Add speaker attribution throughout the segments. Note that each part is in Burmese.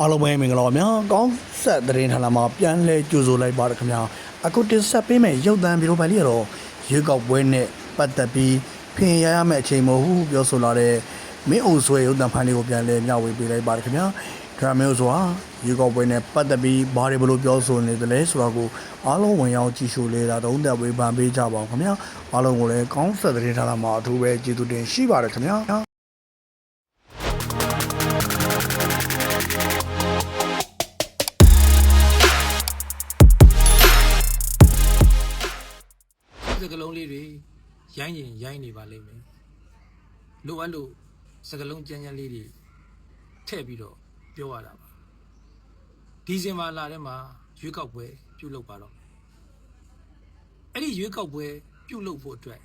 Speaker 1: အားလုံးပဲမင်္ဂလာပါဗျာကောင်းဆက်သတင်းဌာနမှာပြန်လဲကြိုဆိုလိုက်ပါရခင်ဗျာအခုတင်ဆက်ပေးမယ့်ရုပ်သံဗီဒီယိုဖိုင်လေးကတော့ရွေးကောက်ပွဲနဲ့ပတ်သက်ပြီးဖင်ရရမယ့်အချိန်မဟုတ်ဘူးပြောဆိုလာတဲ့မင်းအုပ်ဆွဲရုပ်သံဖိုင်လေးကိုပြန်လဲမျှဝေပေးလိုက်ပါရခင်ဗျာဒရမဲဆိုတာရွေးကောက်ပွဲနဲ့ပတ်သက်ပြီးဘာတွေဘလို့ပြောဆိုနေသလဲဆိုတာကိုအားလုံးဝင်ရောက်ကြည့်ရှုလေတာတုံးသက်ဝေဖန်ပေးကြပါဦးခင်ဗျာအားလုံးကိုလည်းကောင်းဆက်သတင်းဌာနမှာအထူးပဲကျေးဇူးတင်ရှိပါတယ်ခင်ဗျာ
Speaker 2: ရိုင်းရင်ရိုင်းနေပါလိမ့်မယ်လိုအပ်လို့စကလုံးကြမ်းကြမ်းလေးတွေထည့်ပြီးတော့ပြောရတာပါဒီဇင်ဘာလထဲမှာရွေးကောက်ပွဲပြုလုပ်ပါတော့မယ်အဲ့ဒီရွေးကောက်ပွဲပြုလုပ်ဖို့အတွက်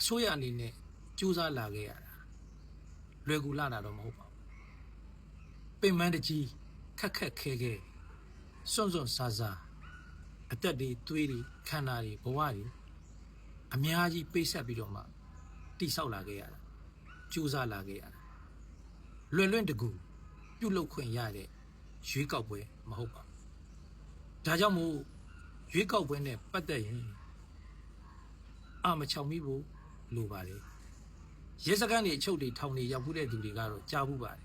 Speaker 2: အစိုးရအနေနဲ့ကြိုးစားလာခဲ့ရတာလွယ်ကူလာတာတော့မဟုတ်ပါဘူးပင်မတကြီးခက်ခက်ခဲခဲစွန့်စွန့်ဆာဆာအသက်တွေသွေးတွေခန္ဓာတွေဘဝတွေ အများကြီးပိတ်ဆက်ပြီးတော့မှတိဆောက်လာခဲ့ရတာကြိုးစားလာခဲ့ရတာလွယ်လွင့်တကူပြုတ်လုခွင့်ရတဲ့ရွေးကောက်ပွဲမဟုတ်ပါဘူးဒါကြောင့်မို့ရွေးကောက်ပွဲနဲ့ပတ်သက်ရင်အာမချောင်မိဖို့လိုပါတယ်ရဲစခန်းတွေအချုပ်တွေထောင်တွေရောက်ဘူးတဲ့သူတွေကတော့ကြားဘူးပါတယ်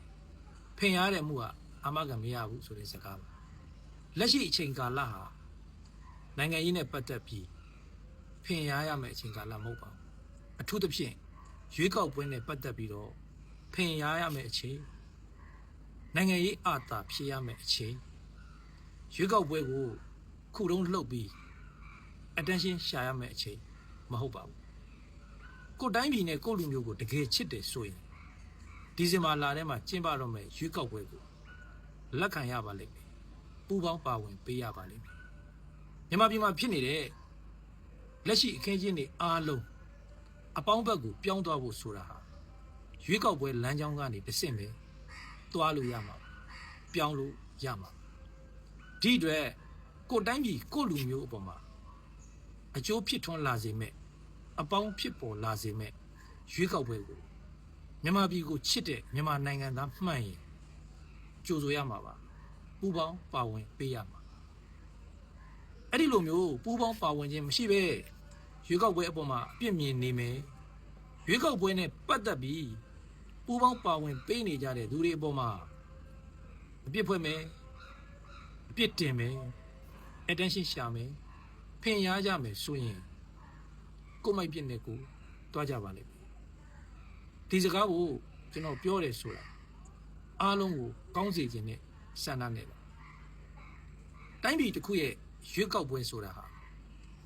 Speaker 2: ဖင်ရတဲ့မှုကအာမခံမရဘူးဆိုတဲ့စကားပါလက်ရှိအချိန်ကာလဟာနိုင်ငံရေးနဲ့ပတ်သက်ပြီး ဖင်ရရမယ့်အချိန်ကာလမဟုတ်ပါဘူးအထူးသဖြင့်ရွေးကောက်ပွဲနဲ့ပတ်သက်ပြီးတော့ဖင်ရရမယ့်အချိန်နိုင်ငံရေးအာသာဖြစ်ရမယ့်အချိန်ရွေးကောက်ပွဲကိုခုတုံးလှုပ်ပြီး attention ရှာရမယ့်အချိန်မဟုတ်ပါဘူးကိုယ်တိုင်းပြည်နဲ့ကိုယ့်လူမျိုးကိုတကယ်ချစ်တယ်ဆိုရင်ဒီဇင်ဘာလထဲမှာကျင်းပတော့မယ့်ရွေးကောက်ပွဲကိုလက်ခံရပါလိမ့်မယ်ပူးပေါင်းပါဝင်ပေးရပါလိမ့်မယ်မြန်မာပြည်မှာဖြစ်နေတဲ့ လက်ရှိအခင်းကျင်းတွေအားလုံးအပေါင်းဘက်ကိုပြောင်းသွားဖို့ဆိုတာဟာရွေးကောက်ပွဲလမ်းကြောင်းကနေတစ်ဆင့်ပဲသွားလို့ရမှာပါပြောင်းလို့ရမှာပါဒီအတွက်ကိုယ်တိုင်းပြည်ကိုယ့်လူမျိုးအပေါ်မှာအကျိုးဖြစ်ထွန်းလာစေမဲ့အပေါင်းဖြစ်ပေါ်လာစေမဲ့ရွေးကောက်ပွဲကိုမြန်မာပြည်ကိုချစ်တဲ့မြန်မာနိုင်ငံသားမှန်ရင်ကြိုဆိုရမှာပါပူပေါင်းပါဝင်ပေးရမှာအဲ့ဒီလိုမျိုးပူးပေါင်းပါဝင်ခြင်းမရှိပဲ ရွေးကောက်ပွဲအပေါ်မှာအပြစ်မြင်နေမယ်ရွေးကောက်ပွဲနဲ့ပတ်သက်ပြီးပူးပေါင်းပါဝင်ပေးနေကြတဲ့သူတွေအပေါ်မှာအပြစ်ဖွဲ့မယ်အပြစ်တင်မယ် attention ရှာမယ်ဖင်ရကြမယ်ဆိုရင်ကိုယ်မိုက်ပြစ်နဲ့ကိုတွားကြပါလိမ့်မယ်ဒီစကားကိုကျွန်တော်ပြောတယ်ဆိုတာအားလုံးကိုကောင်းစေခြင်းနဲ့ဆန္ဒနဲ့ပါတိုင်းပြည်တစ်ခုရဲ့ရွေးကောက်ပွဲဆိုတာဟာ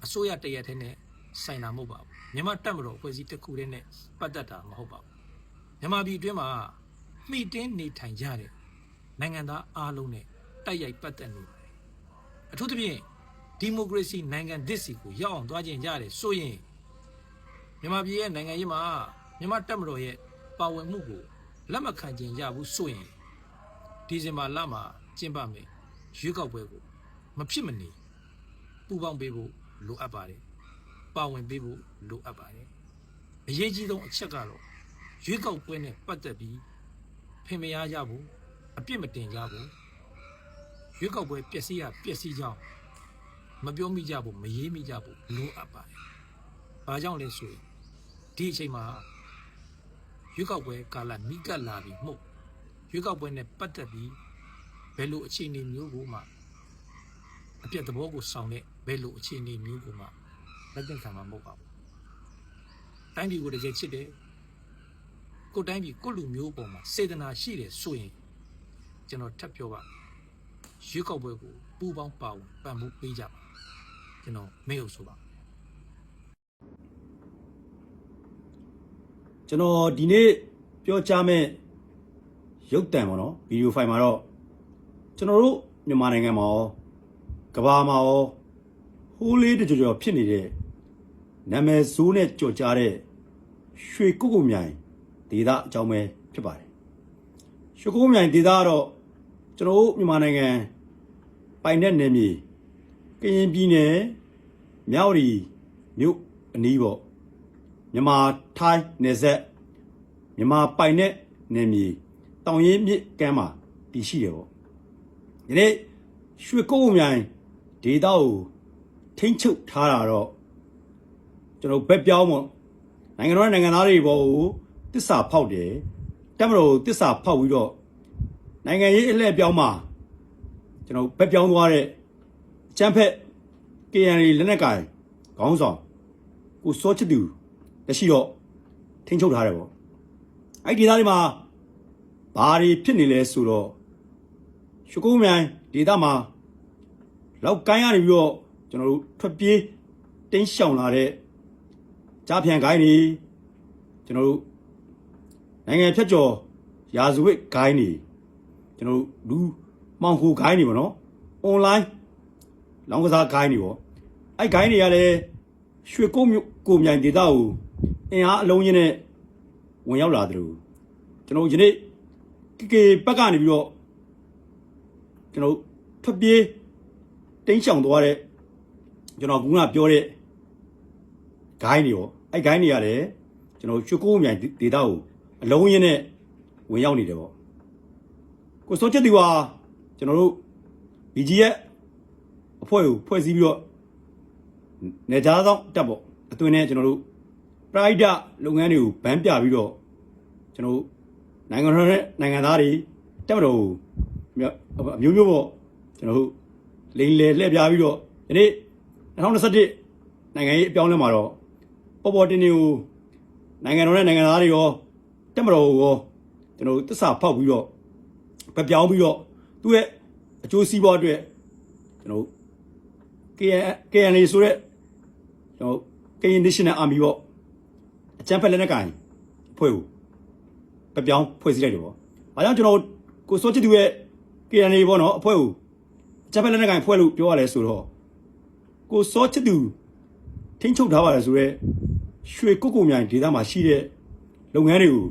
Speaker 2: အစိုးရတရက်တည်းနဲ့ ဆိုင်တာမဟုတ်ပါဘူးမြန်မာတက်မတော်ဖွဲ့စည်းတစ်ခုတည်းနဲ့ပတ်သက်တာမဟုတ်ပါဘူးမြန်မာပြည်အတွင်းမှာမှီတင်းနေထိုင်ကြတဲ့နိုင်ငံသားအားလုံးနဲ့တိုက်ရိုက်ပတ်သက်နေပါတယ်အထူးသဖြင့်ဒီမိုကရေစီနိုင်ငံဒစ်စီကိုရောက်အောင်သွားခြင်းရတယ်ဆိုရင်မြန်မာပြည်ရဲ့နိုင်ငံရေးမှာမြန်မာတက်မတော်ရဲ့ပါဝင်မှုကိုလက်မခံခြင်းရဘူးဆိုရင်ဒီဇင်ဘာလမှာကျင်းပမယ်ရွေးကောက်ပွဲကိုမဖြစ်မနေပူပေါင်းပေးဖို့လိုအပ်ပါတယ် ပါဝင်ပေးဖို့လိုအပ်ပါတယ်အရေးကြီးဆုံးအချက်ကတော့ရွေးကောက်ပွဲနဲ့ပတ်သက်ပြီးဖင်မရကြဘူးအပြစ်မတင်ကြဘူးရွေးကောက်ပွဲပျက်စီးရပျက်စီးကြောင်းမပြောမိကြဘူးမရေးမိကြဘူးလိုအပ်ပါတယ်ဘာကြောင့်လဲဆိုရင်ဒီအချိန်မှာရွေးကောက်ပွဲကာလနီးကပ်လာပြီမှုရွေးကောက်ပွဲနဲ့ပတ်သက်ပြီးဘယ်လိုအခြေအနေမျိုးကိုမှအပြတ်သဘောကိုဆောင်တဲ့ဘယ်လိုအခြေအနေမျိုးကိုမှ လက်သင့်ခံမှာမဟုတ်ပါဘူး။တိုင်းပြည်ကိုတကယ်ချစ်တယ်။ကိုယ်တိုင်းပြည်ကိုယ့်လူမျိုးပေါ်မှာစေတနာရှိတယ်ဆိုရင်ကျွန်တော်ထပ်ပြောပါရွေးကောက်ပွဲကိုပူပေါင်းပါဝင်ပံ့ပိုးပေးကြပါကျွန်တော်မေ့လို့ဆိုပါ
Speaker 3: ကျွန်တော်ဒီနေ့ပြောကြားမဲ့ရုပ်တံပေါ့နော်ဗီဒီယိုဖိုင်မှာတော့ကျွန်တော်တို့မြန်မာနိုင်ငံမှာရောကမ္ဘာမှာရောဟိုးလေးတကြောကြောဖြစ်နေတဲ့ နာမည်ဆိုးနဲ့ကြော်ကြားတဲ့ရွှေကုတ်ကုတ်မြိုင်ဒေသအကြောင်းပဲဖြစ်ပါတယ်ရွှေကုတ်ကုတ်မြိုင်ဒေသကတော့ကျွန်တော်တို့မြန်မာနိုင်ငံပိုင်တဲ့နယ်မြေကရင်ပြည်နယ်မြောက်ရီမြို့အနီးပေါ့မြန်မာထိုင်းနယ်ဆက်မြန်မာပိုင်တဲ့နယ်မြေတောင်ရင်မြစ်ကမ်းမှာတည်ရှိတယ်ပေါ့ဒီနေ့ရွှေကုန်းမြိုင်ဒေတာကိုထိမ့်ချုပ်ထားတာတော့ ကျွန်တော်ဘက်ပြောင်းပေါ့နိုင်ငံတော်နဲ့နိုင်ငံသားတွေဘောကိုတစ္ဆာဖောက်တယ်တက်မတော်ကိုတစ္ဆာဖောက်ပြီးတော့နိုင်ငံရေးအလှည့်ပြောင်းမှာကျွန်တော်ဘက်ပြောင်းသွားတဲ့အချမ်းဖက် KNL လက်နက်ကိုင်ခေါင်းဆောင်ကိုစောချစ်သူလက်ရှိတော့ထိမ့်ချုပ်ထားတယ်ပေါ့အဲ့ဒီဒေသတွေမှာဘာတွေဖြစ်နေလဲဆိုတော့ရှုကုန်းမြိုင်ဒေသမှာလောက်ကိုင်းရနေပြီးတော့ကျွန်တော်တို့ထွက်ပြေးတင်းရှောင်လာတဲ့ ကြားဖြန်ကိုင်းတွေကျွန်တော်တို့နိုင်ငံဖြတ်ကျော်ရာဇဝတ်ကိုင်းတွေကျွန်တော်တို့လူမှောင်ခိုကိုင်းတွေပေါ့နော်အွန်လိုင်းလောင်းကစားကိုင်းတွေပေါ့အဲ့ကိုင်းတွေကလည်းရွှေကုန်းမြို့ကိုမြိုင်ဒေသကိုအင်အားအလုံးကြီးနဲ့ဝင်ရောက်လာတယ်လို့ကျွန်တော်တို့ယနေ့ကေကေဘက်ကနေပြီးတော့ကျွန်တော်တို့ထွက်ပြေးတင်းချောင်သွားတဲ့ကျွန်တော်ကကပြောတဲ့ဂိုင်းတွေရော အဲ့ဂိုင်းတွေရတယ်ကျွန်တော်ရွှေကိုးမြိုင်ဒေတာကိုအလုံးရင်းနဲ့ဝင်ရောက်နေတယ်ပေါ့ကိုစောချက်တီကကျွန်တော်တို့ BG ရဲ့အဖွဲ့ကိုဖွဲ့စည်းပြီးတော့နေကြားဆောင်တက်ပေါ့အတွင်းနဲ့ကျွန်တော်တို့ pride လုပ်ငန်းတွေကိုဗန်းပြပြီးတော့ကျွန်တော်တို့နိုင်ငံတော်နဲ့နိုင်ငံသားတွေတက်မတော်ကိုအမျိုးမျိုးပေါ့ကျွန်တော်တို့လိန်လေလှည့်ပြပြီးတော့ဒီနေ့2021နိုင်ငံရေးအပြောင်းလဲမှာတော့ ပေါ်ပေါ်တင်တင်ကိုနိုင်ငံတော်နဲ့နိုင်ငံသားတွေရောတက်မတော်ကိုရောကျွန်တော်တို့တစ္ဆာဖောက်ပြီးတော့ပပြောင်းပြီးတော့သူ့ရဲ့အကျိုးစီးပွားအတွက်ကျွန်တော်တို့ KN KNA ဆိုတဲ့ကျွန်တော် KN National Army ပေါ့အကြမ်းဖက်လက်နက်ကိုင်အဖွဲ့ကိုပပြောင်းဖွဲ့စည်းလိုက်တယ်ပေါ့။ဘာကြောင့်ကျွန်တော်ကိုစောချစ်သူရဲ့ KNA ပေါ့နော်အဖွဲ့ကိုအကြမ်းဖက်လက်နက်ကိုင်ဖွဲ့လို့ပြောရလဲဆိုတော့ကိုစောချစ်သူ ထိန်းချုပ်ထားပါတယ်ဆိုတော့ရွှေကုတ်ကုံမြိုင်ဒေသမှာရှိတဲ့လုပ်ငန်းတွေကို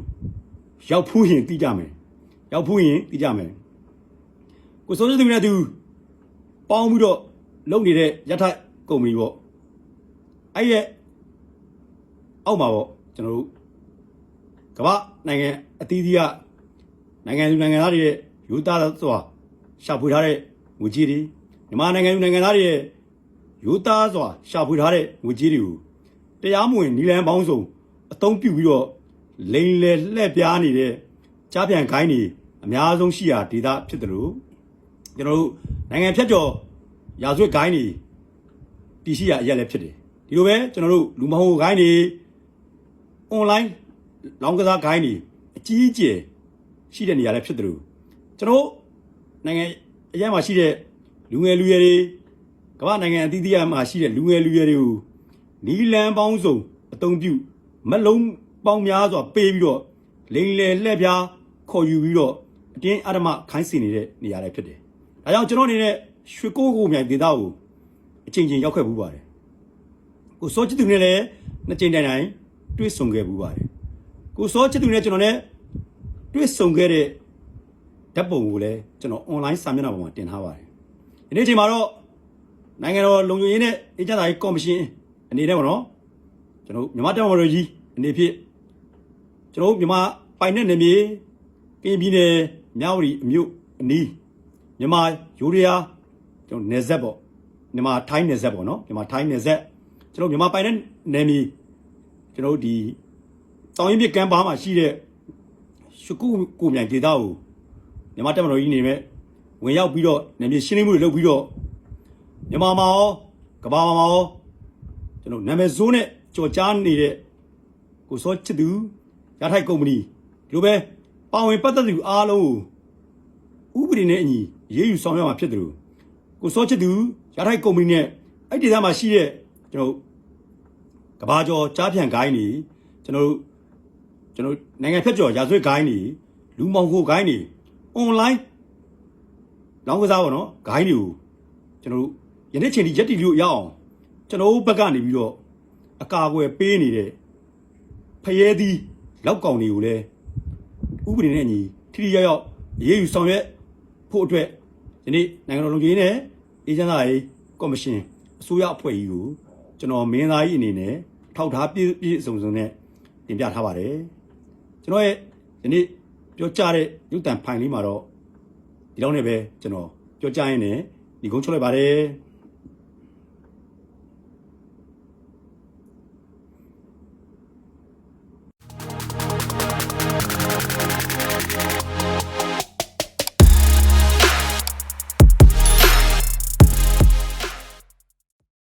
Speaker 3: ရောက်ဖူးရင်သိကြမယ်။ရောက်ဖူးရင်သိကြမယ်။ကိုစောချစ်သူနဲ့သူပေါင်းပြီးတော့လုပ်နေတဲ့ရထိုက်ကုမ္ပဏီပေါ့အဲ့ရဲ့အောက်မှာပေါ့ကျွန်တော်တို့ကမ္ဘာနိုင်ငံအသီးသီးကနိုင်ငံသူနိုင်ငံသားတွေရဲ့ယူသားစွာရှာဖွေထားတဲ့ငွေကြေးတွေမြန်မာနိုင်ငံသူနိုင်ငံသားတွေရဲ့ ယူသားစွာရှာဖွေထားတဲ့ငွေကြေးတွေကိုတရားမဝင်နီလန်ပေါင်းစုံအသုံးပြုပြီးတော့လိန်လေလှည့်ပြားနေတဲ့ကြားပြန်ခိုင်းနေအများဆုံးရှိရာဒေသဖြစ်တယ်လို့ကျွန်တော်တို့နိုင်ငံဖြတ်ကျော်ရာဇဝတ်ဂိုင်းတွေတည်ရှိရအရက်လည်းဖြစ်တယ်ဒီလိုပဲကျွန်တော်တို့လူမဟုတ်ဂိုင်းတွေအွန်လိုင်းလောင်းကစားဂိုင်းတွေအကြီးအကျယ်ရှိတဲ့နေရာလည်းဖြစ်တယ်လို့ကျွန်တော်နိုင်ငံအရက်မှာရှိတဲ့လူငယ်လူရွယ်တွေ ကမ္ဘာနိုင်ငံအသီးသီးမှာရှိတဲ့လူငယ်လူရွယ်တွေကိုနီလန်ပေါင်းစုံအသုံးပြုမလုံးပေါင်းများစွာပေးပြီးတော့လိန်လေလှည့်ပြားခေါ်ယူပြီးတော့အတင်းအဓမ္မခိုင်းစင်နေတဲ့နေရာလည်းဖြစ်တယ်။ဒါကြောင့်ကျွန်တော်အနေနဲ့ရွှေကိုးကိုမြိုင်ဒေသကိုအချိန်ချင်းရောက်ခဲ့ဘူးပါတယ်။ကိုစောချစ်သူနဲ့လည်းနှစ်ချိန်တိုင်တိုင်တွေ့ဆုံခဲ့ဘူးပါတယ်။ကိုစောချစ်သူနဲ့ကျွန်တော်နဲ့တွေ့ဆုံခဲ့တဲ့ဓာတ်ပုံကိုလည်းကျွန်တော် online စာမျက်နှာပေါ်မှာတင်ထားပါတယ်။ဒီနေ့ချိန်မှာတော့ နိုင်ငံတော်လုံခြုံရေးနဲ့အေဂျင့်တာရေးကော်မရှင်အနေနဲ့ပေါ့နော်။ကျွန်တော်မြန်မာတပ်မတော်ကြီးအနေဖြင့်ကျွန်တော်မြန်မာပိုင်တဲ့နယ်မြေကရင်ပြည်နယ်မြဝတီအမြို့အနီးမြန်မာယူရီးယားကျွန်တော်နေဆက်ပေါ့မြန်မာထိုင်းနေဆက်ပေါ့နော်မြန်မာထိုင်းနေဆက်ကျွန်တော်မြန်မာပိုင်တဲ့နယ်မြေကျွန်တော်ဒီတောင်ရင်ပြကမ်းပါမှာရှိတဲ့ရှုကုကိုမြိုင်ဒေသကိုမြန်မာတပ်မတော်ကြီးနေမဲ့ဝင်ရောက်ပြီးတော့နယ်မြေရှင်းလင်းမှုတွေလုပ်ပြီးတော့ မြန်မာမှာရောကဘာမှာရောကျွန်တော်နာမည်စိုးနဲ့ကြော်ကြားနေတဲ့ကိုစောချစ်သူရထိုက်ကုမ္ပဏီဒီလိုပဲပါဝင်ပတ်သက်သူအားလုံးကိုဥပဒေနဲ့အညီရေးယူဆောင်ရွက်မှာဖြစ်တယ်လို့ကိုစောချစ်သူရထိုက်ကုမ္ပဏီနဲ့အဲ့ဒီသားမှာရှိတဲ့ကျွန်တော်ကဘာကျော်ကြားဖြန့်ဂိုင်းနေကျွန်တော်တို့ကျွန်တော်နိုင်ငံဖြတ်ကျော်ရာဇဝတ်ဂိုင်းနေလူမောင်ခိုဂိုင်းနေအွန်လိုင်းလောင်းကစားပေါ့နော်ဂိုင်းတွေကိုကျွန်တော်တို့ ယနေ့ချိန်ဒီရက်တီလို့ရအောင်ကျွန်တော်တို့ဘက်ကနေပြီးတော့အကာအကွယ်ပေးနေတဲ့ဖရဲသီးလောက်ကောင်တွေကိုလည်းဥပဒေနဲ့အညီထိထိရောက်ရောက်အရေးယူဆောင်ရွက်ဖို့အတွက်ဒီနေ့နိုင်ငံတော်လုံခြုံရေးနဲ့အေဂျင့်သားရေးကော်မရှင်အစိုးရအဖွဲ့ကြီးကိုကျွန်တော်မင်းသားကြီးအနေနဲ့ထောက်ထားပြည့်ပြည့်စုံစုံနဲ့တင်ပြထားပါတယ်ကျွန်တော်ရဲ့ဒီနေ့ပြောကြားတဲ့ရုပ်တံဖိုင်လေးမှာတော့ဒီလောက်နဲ့ပဲကျွန်တော်ပြောကြရင်လည်းဒီကုန်းချုပ်လိုက်ပါတယ်